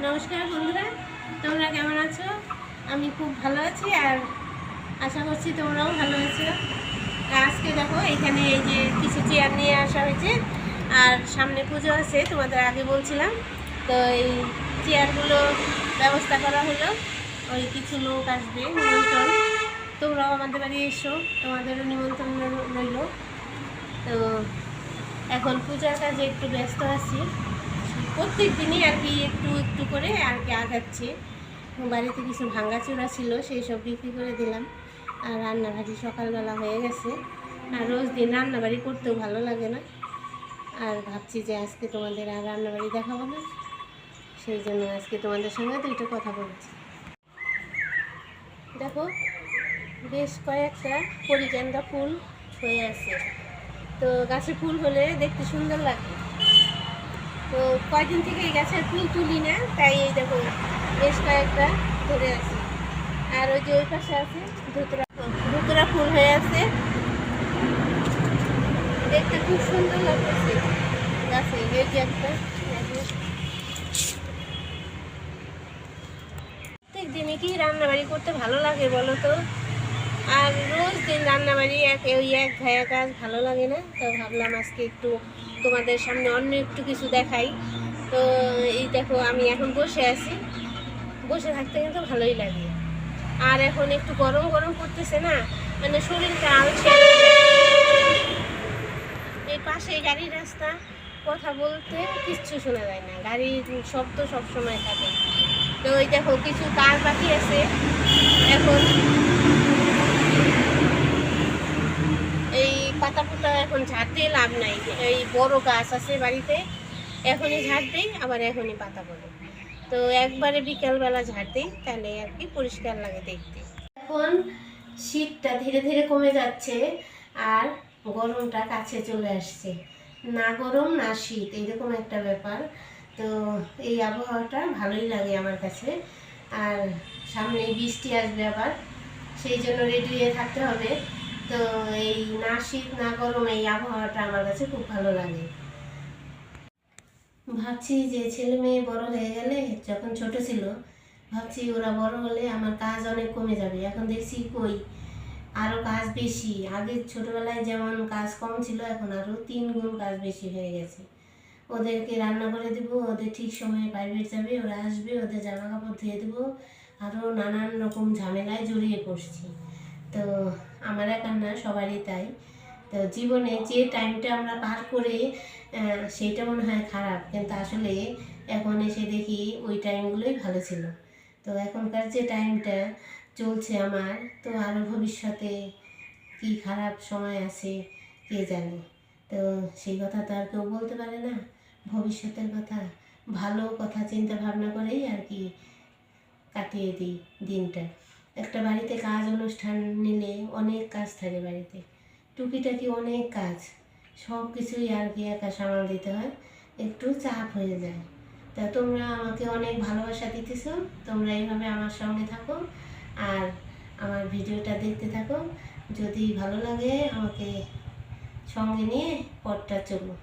নমস্কার বন্ধুরা, তোমরা কেমন আছো? আমি খুব ভালো আছি আর আশা করছি তোমরাও ভালো আছো। আজকে দেখো, এখানে এই যে কিছু চেয়ার নিয়ে আসা হয়েছে আর সামনে পুজো আছে, তোমাদের আগে বলছিলাম। তো এই চেয়ারগুলো ব্যবস্থা করা হলো, ওই কিছু লোক আসবে, নিমন্ত্রণ। তোমরাও আমাদের বাড়ি এসো, তোমাদেরও নিমন্ত্রণ রইল। তো এখন পূজার কাজে একটু ব্যস্ত আছি। প্রত্যেক দিনই আর কি একটু একটু করে আর কি আগাচ্ছে। বাড়িতে কিছু ভাঙাচোরা ছিল, সেই সব বিক্রি করে দিলাম। আর রান্নাবাড়ি সকালবেলা হয়ে গেছে। আর রোজ দিন রান্নাবাড়ি করতেও ভালো লাগে না। আর ভাবছি যে আজকে তোমাদের আর রান্নাবাড়ি দেখাবো না। সেই জন্য আজকে তোমাদের সঙ্গে দুইটা কথা বলছি। দেখো, বেশ কয়েকটা পরিচান্দা ফুল হয়ে আছে। তো গাছে ফুল হলে দেখতে সুন্দর লাগে। তো কয়দিন থেকে এই গাছের ফুল তুলি না, তাই এই দেখো বেশ কয়েকটা ধরে আছে। আর ওই যে ওই পাশে আছে ধুতরা ধুতরা ফুল হয়ে আছে। দেখতে খুব সুন্দর লাগতেছে গাছে, এই যে একটা প্রত্যেক দিনে কি রান্নাবাড়ি করতে ভালো লাগে বলো তো? আর রোজ দিন রান্নাবাড়ি এক ওই এক ভাইয়া কাজ ভালো লাগে না। তো ভাবলাম আজকে একটু তোমাদের সামনে অন্য একটু কিছু দেখাই। তো এই দেখো, আমি এখন বসে আছি। বসে থাকতে কিন্তু ভালোই লাগে। আর এখন একটু গরম গরম করতেছে না মানে শরীরটা আলসে। এই পাশে গাড়ির রাস্তা, কথা বলতে কিচ্ছু শোনা যায় না। গাড়ির শব্দ সবসময় থাকে। তো ওই দেখো, কিছু কার বাকি আছে। এখন এই পাতা পুতা এখন ঝাড় দিয়ে লাভ নাই। এই বড় গাছ আছে বাড়িতে, এখনই ঝাড় দিই, আবার এখনই পাতা পড়ে। তো একবারে বিকালবেলা ঝাড় দিই, তাহলে আর কি পরিষ্কার লাগে দেখতে। এখন শীতটা ধীরে ধীরে কমে যাচ্ছে আর গরমটা কাছে চলে আসছে। না গরম, না শীত, এইরকম একটা ব্যাপার। তো এই আবহাওয়াটা ভালোই লাগে আমার কাছে। আর সামনে বৃষ্টি আসবে আবার, সেই জন্য রেডি হয়ে থাকতে হবে। তো এই না শীত, না গরম, এই আবহাওয়াটা আমার কাছে খুব ভালো লাগে। ভাবছি যে ছেলে মেয়ে বড় হয়ে গেলে, যখন ছোট ছিল, ভাবছি ওরা বড় হলে আমার কাজ অনেক কমে যাবে। এখন দেখছি কই? আরও কাজ বেশি। আগে ছোটবেলায় যেমন কাজ কম ছিল, এখন আরও তিন গুণ কাজ বেশি হয়ে গেছে। ওদেরকে রান্না করে দেবো, ওদের ঠিক সময়ে প্রাইভেট যাবে, ওরা আসবে, ওদের জামা কাপড় ধুয়ে দেবো আরও নানান রকম ঝামেলায় জড়িয়ে পড়ছি। তো আমার একার না সবারই তাই। তো জীবনে যে টাইমটা আমরা পার করে সেইটা মনে হয় খারাপ। কিন্তু আসলে এখন এসে দেখি ওই টাইমগুলোই ভালো ছিল। তো এখনকার যে টাইমটা চলছে আমার, তো আরও ভবিষ্যতে কি খারাপ সময় আছে, কে জানে। তো সেই কথা তো আর কেউ বলতে পারে না। ভবিষ্যতের কথা, ভালো কথা চিন্তা ভাবনা করেই আর কি কাটিয়ে দিই দিনটা। একটা বাড়িতে কাজ অনুষ্ঠান নিলে অনেক কাজ থাকে বাড়িতে। টুকিটাকি অনেক কাজ, সব কিছুই আর কি একা সামাল দিতে হয়, একটু চাপ হয়ে যায়। তা তোমরা আমাকে অনেক ভালোবাসা দিতেছ, তোমরা এইভাবে আমার সঙ্গে থাকো আর আমার ভিডিওটা দেখতে থাকো। যদি ভালো লাগে আমাকে সঙ্গে নিয়ে পথটা চলো।